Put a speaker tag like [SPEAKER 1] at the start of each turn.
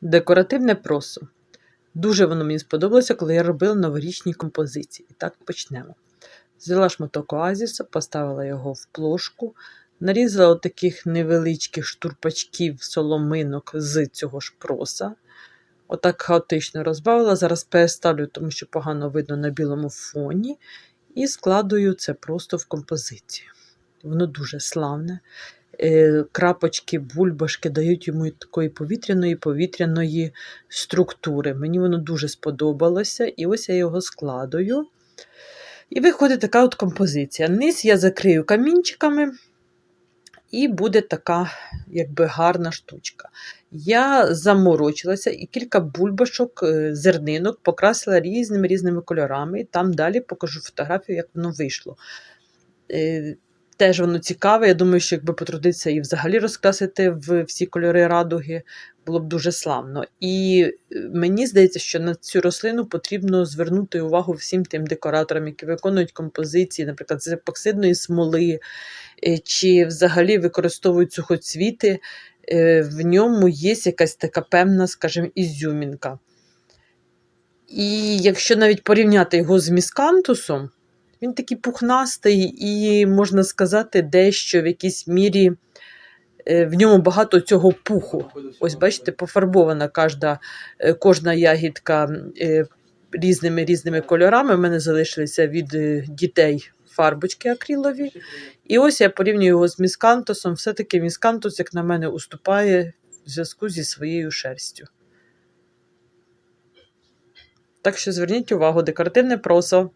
[SPEAKER 1] Декоративне просо. Дуже воно мені сподобалося, коли я робила новорічні композиції. І так почнемо. Взяла шматок оазісу, поставила його в плошку, нарізала таких невеличких штурпачків соломинок з цього ж проса. Отак хаотично розбавила. Зараз переставлю, тому що погано видно на білому фоні. І складую це просто в композицію. Воно дуже славне. Е, Крапочки, бульбашки дають йому такої повітряної повітряної структури. Мені воно дуже сподобалося, і ось я його складую. І виходить така от композиція. Низ я закрию камінчиками, і буде така якби гарна штучка. Я заморочилася і кілька бульбашок, е, зернинок покрасила різними різними кольорами. І там далі покажу фотографію, як воно вийшло. Теж воно цікаве. Я думаю, що якби потрудитися і взагалі розкрасити в всі кольори радуги, було б дуже славно. І е, мені здається, що на цю рослину потрібно звернути увагу всім тим декораторам, які виконують композиції, наприклад, з епоксидної смоли, е, чи взагалі використовують сухоцвіти. Е, В ньому є якась така певна, скажімо, ізюмінка. І якщо навіть порівняти його з міскантусом, він такий пухнастий і, можна сказати, дещо в якійсь мірі е, в ньому багато цього пуху. Ось бачите, пофарбована кожна, е, кожна ягідка е, різними різними кольорами. У мене залишилися від дітей фарбочки акрилові. І ось я порівнюю його з міскантусом. Все-таки міскантус, як на мене, уступає в зв'язку зі своєю шерстю. Так що зверніть увагу, декоративне просо.